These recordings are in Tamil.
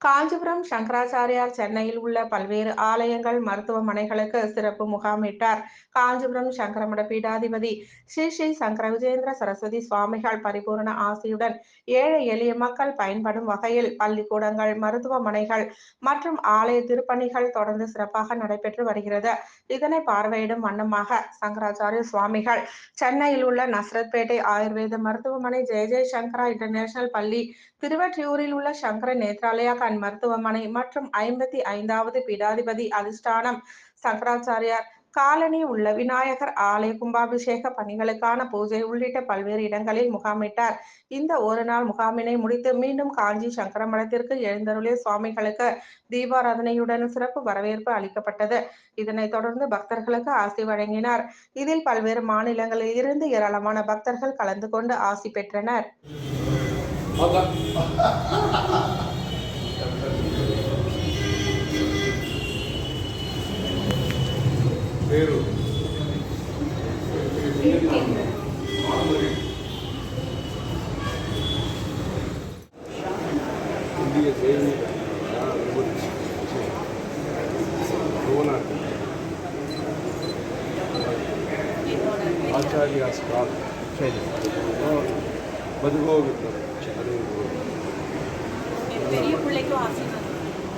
காஞ்சிபுரம் சங்கராச்சாரியார் சென்னையில் உள்ள பல்வேறு ஆலயங்கள் மருத்துவமனைகளுக்கு சிறப்பு முகாமிட்டார் காஞ்சிபுரம் சங்கரமட பீடாதிபதி ஸ்ரீ ஸ்ரீ சங்கர விஜேந்திர சரஸ்வதி சுவாமிகள் பரிபூர்ண ஆசையுடன் ஏழை எளிய மக்கள் பயன்படும் வகையில் பள்ளிக்கூடங்கள் மருத்துவமனைகள் மற்றும் ஆலய திருப்பணிகள் தொடர்ந்து சிறப்பாக நடைபெற்று வருகிறது. இதனை பார்வையிடும் வண்ணமாக சங்கராச்சாரிய சுவாமிகள் சென்னையில் உள்ள நஸ்ரத்பேட்டை ஆயுர்வேத மருத்துவமனை ஜெய ஜெயசங்கரா இன்டர்நேஷனல் பள்ளி திருவற்றியூரில் உள்ள சங்கர நேத்ராலயா கண் மருத்துவமனை மற்றும் ஐம்பத்தி ஐந்தாவது பீடாதிபதி அதிஷ்டானம் சங்கராச்சாரியார் காலனி உள்ள விநாயகர் ஆலய கும்பாபிஷேக பணிகளுக்கான பூஜை உள்ளிட்ட பல்வேறு இடங்களில் முகாமிட்டார். இந்த ஒரு நாள் முகாமினை முடித்து மீண்டும் காஞ்சி சங்கர மடத்திற்கு எழுந்தருளிய சுவாமிகளுக்கு தீபாராதனையுடன் சிறப்பு வரவேற்பு அளிக்கப்பட்டது. இதனைத் தொடர்ந்து பக்தர்களுக்கு ஆசி வழங்கினார். இதில் பல்வேறு மாநிலங்களில் இருந்து ஏராளமான பக்தர்கள் கலந்து கொண்டு ஆசி பெற்றனர். పేరు இந்திய தெய்வீக ஆச்சாரியா ஸ்டால் பதுகோவிந்தம் பெரிய பிள்ளைக்கும் ஆசை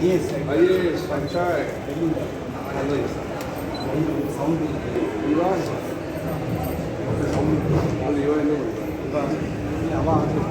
IS. IS, Panchayat. Analyst. Sound. Iran. Sound. Iran. Iran. Iran.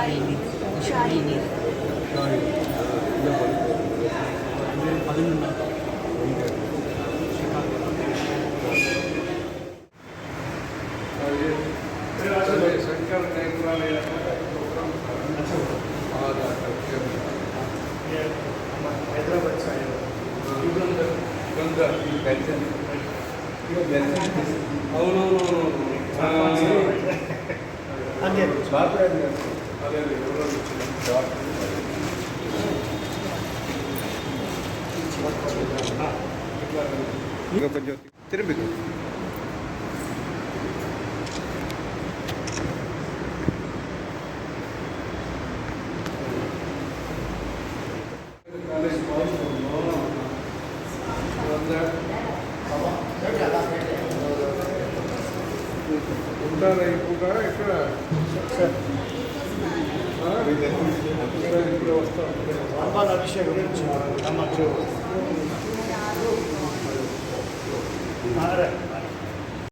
షాయిని షాయిని Shankar Netralaya Hyderabad side అవునవునవును అంతే అదే అదే ఎవరో కొంచెం తిరిగి ఉంటారా ఇప్పుడు ఇక్కడ హర్బాల్ అభిషేకం నమ్మచ్చు